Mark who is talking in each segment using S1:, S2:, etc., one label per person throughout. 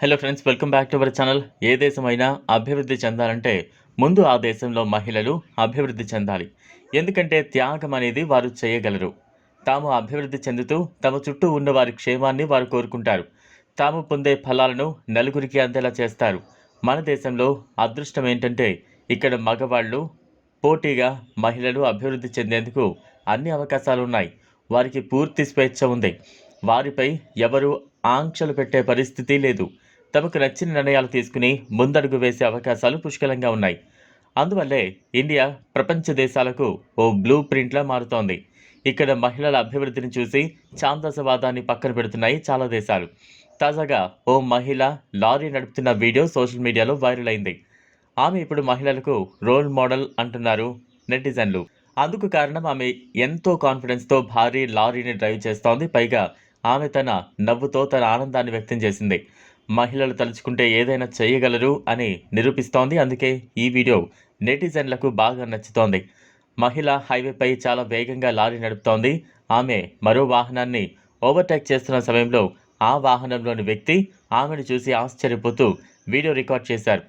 S1: Hello friends welcome back to our channel ఏ దేశమైనా అభివృద్ధి చెందాలంటే ముందు ఆ దేశంలో మహిళలు అభివృద్ధి చెందాలి. ఎందుకంటే త్యాగం అనేది వారు చేయగలరు. తాము అభివృద్ధి చెందుతూ తమ చుట్టూ ఉన్న వారి క్షేమాన్ని వారు కోరుకుంటారు. తాము పొందే ఫలాలను నలుగురికి అందేలా చేస్తారు. మన దేశంలో అదృష్టం ఏంటంటే ఇక్కడ మగవాళ్ళు పోటీగా మహిళలు అభివృద్ధి చెందేందుకు అన్ని అవకాశాలు ఉన్నాయి. వారికి పూర్తి స్వేచ్ఛ ఉంది. వారిపై ఎవరు ఆంక్షలు పెట్టే పరిస్థితి లేదు. తమకు నచ్చిన నిర్ణయాలు తీసుకుని ముందడుగు వేసే అవకాశాలు పుష్కలంగా ఉన్నాయి. అందువల్లే ఇండియా ప్రపంచ దేశాలకు ఓ బ్లూ ప్రింట్లా మారుతోంది. ఇక్కడ మహిళల అభివృద్ధిని చూసి ఛాందసవాదాన్ని పక్కన పెడుతున్నాయి చాలా దేశాలు. తాజాగా ఓ మహిళ లారీ నడుపుతున్న వీడియో సోషల్ మీడియాలో వైరల్ అయింది. ఆమె ఇప్పుడు మహిళలకు రోల్ మోడల్ అంటున్నారు నెటిజన్లు. అందుకు కారణం ఆమె ఎంతో కాన్ఫిడెన్స్తో భారీ లారీని డ్రైవ్ చేస్తోంది. పైగా ఆమె తన నవ్వుతో తన ఆనందాన్ని వ్యక్తం చేసింది. మహిళలు తలుచుకుంటే ఏదైనా చేయగలరు అని నిరూపిస్తోంది. అందుకే ఈ వీడియో నెటిజన్లకు బాగా నచ్చుతోంది. మహిళ హైవేపై చాలా వేగంగా లారీ నడుపుతోంది. ఆమె మరో వాహనాన్ని ఓవర్టేక్ చేస్తున్న సమయంలో ఆ వాహనంలోని వ్యక్తి ఆమెను చూసి ఆశ్చర్యపోతూ వీడియో రికార్డ్ చేశారు.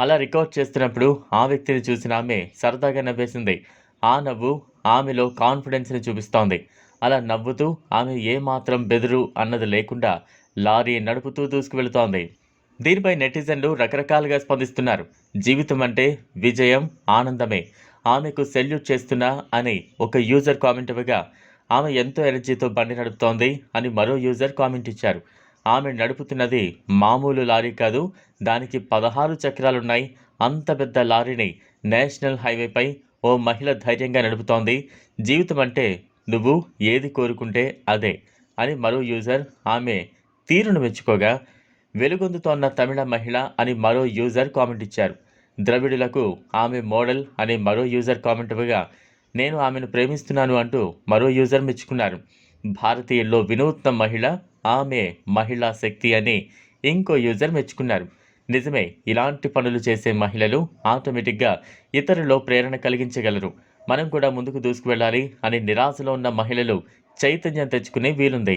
S1: అలా రికార్డ్ చేస్తున్నప్పుడు ఆ వ్యక్తిని చూసిన ఆమె సరదాగా నవ్వేసింది. ఆ నవ్వు ఆమెలో కాన్ఫిడెన్స్ని చూపిస్తోంది. అలా నవ్వుతూ ఆమె ఏమాత్రం బెదురు అన్నది లేకుండా లారీ నడుపుతూ దూసుకువెళుతోంది. దీనిపై నెటిజన్లు రకరకాలుగా స్పందిస్తున్నారు. జీవితం అంటే విజయం ఆనందమే. ఆమెకు సెల్యూట్ చేస్తున్నా అని ఒక యూజర్ కామెంట్ ఇవ్వగా ఆమె ఎంతో ఎనర్జీతో బండి నడుపుతోంది అని మరో యూజర్ కామెంట్ ఇచ్చారు. ఆమె నడుపుతున్నది మామూలు లారీ కాదు దానికి పదహారు చక్రాలున్నాయి. అంత పెద్ద లారీని నేషనల్ హైవేపై ఓ మహిళ ధైర్యంగా నడుపుతోంది. జీవితం అంటే నువ్వు ఏది కోరుకుంటే అదే అని మరో యూజర్ ఆమె తీరును మెచ్చుకోగా వెలుగొందుతోన్న తమిళ మహిళ అని మరో యూజర్ కామెంట్ ఇచ్చారు. ద్రవిడులకు ఆమె మోడల్ అని మరో యూజర్ కామెంట్ ఇవ్వగా నేను ఆమెను ప్రేమిస్తున్నాను అంటూ మరో యూజర్ మెచ్చుకున్నారు. భారతీయుల్లో వినూత్న మహిళ ఆమె మహిళా శక్తి అని ఇంకో యూజర్ మెచ్చుకున్నారు. నిజమే ఇలాంటి పనులు చేసే మహిళలు ఆటోమేటిక్గా ఇతరుల్లో ప్రేరణ కలిగించగలరు. మనం కూడా ముందుకు దూసుకువెళ్ళాలి అని నిరాశలో ఉన్న మహిళలు చైతన్యం తెచ్చుకునే వీలుంది.